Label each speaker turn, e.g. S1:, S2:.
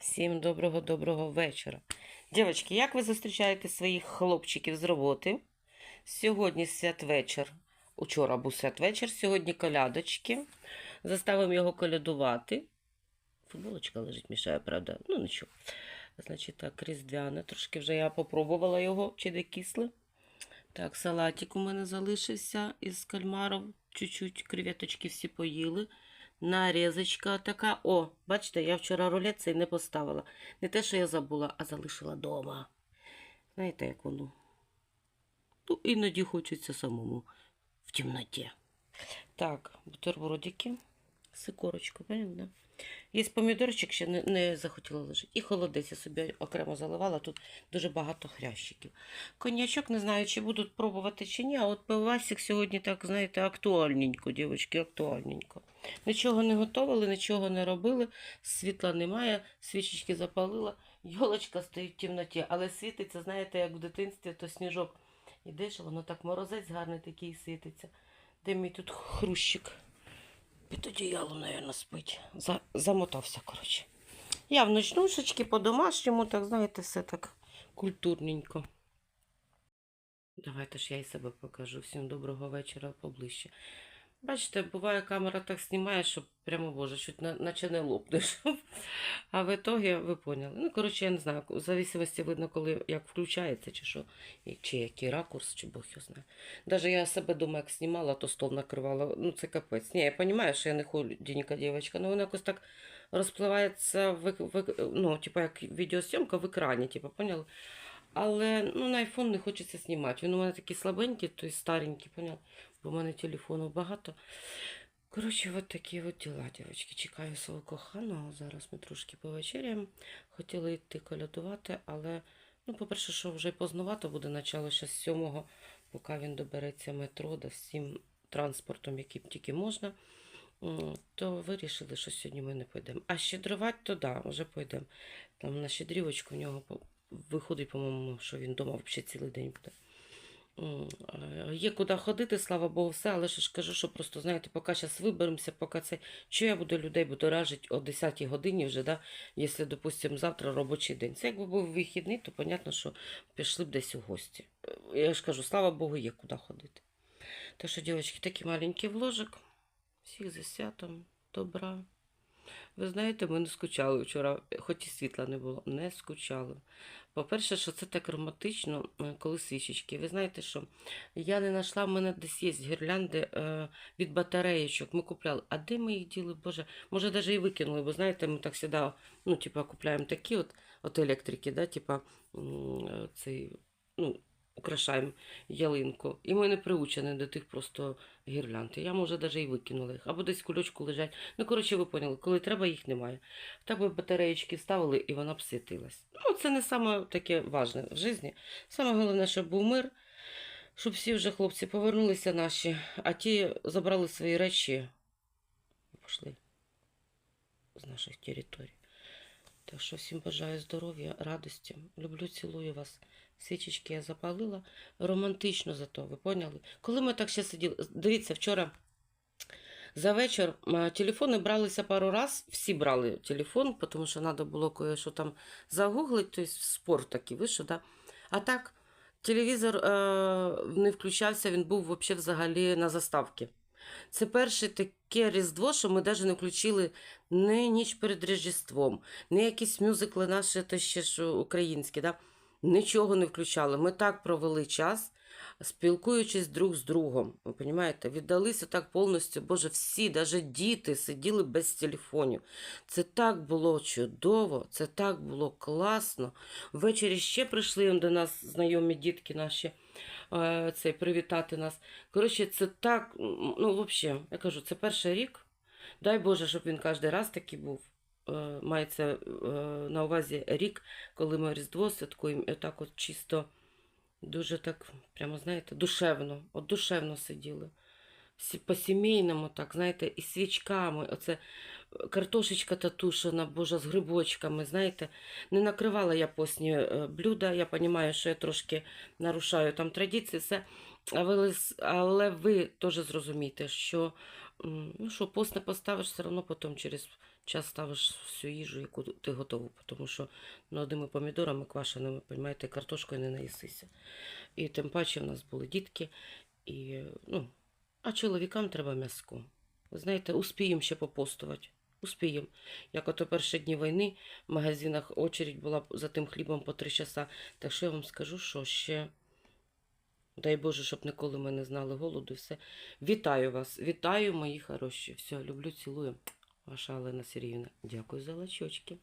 S1: Всім доброго-доброго вечора. Дівчатки, як ви зустрічаєте своїх хлопчиків з роботи? Сьогодні святвечір. Учора був святвечір, сьогодні колядочки. Заставимо його колядувати. Футболочка лежить, мішає, правда. Ну нічого. Значить, так, різдвяне. Трошки вже я попробувала його, чи не кисле. Так, салатик у мене залишився із кальмаром. Чуть-чуть креветочки всі поїли. Нарізочка така. О, бачите, я вчора рулет цей не поставила. Не те, що я забула, а залишила вдома. Знаєте, як воно? Ну, іноді хочеться самому в темноті. Так, бутербродики ікорочкою, понятно? Є помідорчик, ще не, не захотіла лежати. І холодець я собі окремо заливала. Тут дуже багато хрящиків. Коньячок не знаю, чи будуть пробувати, чи ні. А от пивасик сьогодні, так, знаєте, актуальненько, дівчатки, актуальненько. Нічого не готували, нічого не робили, світла немає, свічечки запалила, йолочка стоїть в темноті, але світиться, знаєте, як в дитинстві, то сніжок. Ідеш, воно так морозець гарний такий світиться. Де мій тут хрущик? Під одіялом, мабуть, спить. За, замотався, коротше. Я в ночнушечки по-домашньому, так знаєте, все так культурненько. Давайте ж я і себе покажу. Всім доброго вечора поближче. Бачите, буває, камера так знімає, що прямо боже, чуть на, наче не лопнеш. А в ітогі ви поняли. Ну, коротше, я не знаю, в зависимості видно, коли як включається, чи що, чи який ракурс, чи Бог його знає. Даже я себе дома як знімала, то стол накривала. Ну, це капець. Ні, я розумію, що я не худенька дівчинка, але вона якось так розпливається в, в, ну, типу, як відеосйомка в екрані, типу, поняли? Але ну, на айфон не хочеться знімати. Він у мене такий слабенький, той старенький, поняли? Бо в мене телефону багато. Коротше, от такі от діла, дівчатки. Чекаю свого коханого. Зараз ми трошки повечеряємо. Хотіли йти колядувати, але, ну, по-перше, що вже познавато буде начало ще з сьомого, поки він добереться метро, да всім транспортом, яким тільки можна. То вирішили, що сьогодні ми не підемо. А щедрувати, то да, вже підемо. Там на щедрівочку в нього виходить, по-моєму, що він вдома взагалі цілий день буде. Є куди ходити, слава Богу, все, але ж кажу, що просто, знаєте, поки зараз виберемося, поки це. Що я буду людей буду о 10 годині вже, да, якщо, допустимо, завтра робочий день. Це якби був вихідний, то понятно, що пішли б десь у гості. Е, Я ж кажу, слава Богу, є куди ходити. Так що, дівчатки, такий маленький вложик. Всіх зі святом, добра. Ви знаєте, ми не скучали вчора, хоч і світла не було, не скучали. По-перше, що це так романтично, е, коли свічечки. Ви знаєте, що я не знайшла, в мене десь є гірлянди е, від батареєчок. Ми купляли. А де ми їх діли, Боже? Може, навіть і викинули, бо знаєте, ми так завжди, ну, типа, купляємо такі от, от електрики, да, типа, е, цей, ну, украшаємо ялинку. І ми не приучені до тих просто гірлянд. Я, може, навіть і викинула їх. Або десь кульочку лежать. Ну, коротше, ви поняли, коли треба, їх немає. Так би батареєчки ставили, і вона б світилась. Ну, це не саме таке важне в житті. Саме головне, щоб був мир, щоб всі вже хлопці повернулися наші, а ті забрали свої речі і пішли з наших територій. Так що всім бажаю здоров'я, радості. Люблю, цілую вас. Свічечки я запалила. Романтично зато, ви поняли? Коли ми так ще сиділи, дивіться, вчора за вечір телефони бралися пару раз, всі брали телефон, тому що треба було кое-що там загуглити, тобто спорт такий вийшов, да? А так, телевізор е, не включався, він був взагалі на заставці. Це перше таке Різдво, що ми навіть не включили не ніч перед Рождеством, не якісь мюзикли наші, то ще ж українські, да? нічого не включали. Ми так провели час, спілкуючись друг з другом. Ви розумієте, віддалися так повністю, Боже, всі, навіть діти сиділи без телефонів. Це так було чудово, це так було класно. Ввечері ще прийшли до нас знайомі дітки наші е, цей, привітати нас. Коротше, це так, ну, взагалі, я кажу, це перший рік. Дай Боже, щоб він кожен раз такий був. Е, Мається е, на увазі рік, коли ми Різдво святкуємо, і отак от чисто, дуже так, прямо, знаєте, душевно, от душевно сиділи. По-сімейному, так, знаєте, і свічками, оце е, картошечка татушена, боже, з грибочками, знаєте. Не накривала я постні е, блюда, я розумію, що я трошки нарушаю там традиції, все. Але, але ви теж зрозумієте, що, ну, що пост не поставиш, все одно потім через час ставиш всю їжу, яку ти готову, тому що ну, одними помідорами квашеними, розумієте, картошкою не наїсися. І тим паче в нас були дітки, і, ну, а чоловікам треба м'яско. Ви знаєте, успіємо ще попостувати. Успіємо. Як ото перші дні війни в магазинах очередь була за тим хлібом по три часа. Так що я вам скажу, що ще, дай Боже, щоб ніколи ми не знали голоду. і Все. Вітаю вас, вітаю, мої хороші. Все, люблю, цілую. Ваша Олена Сергіївна. Дякую за лачочки.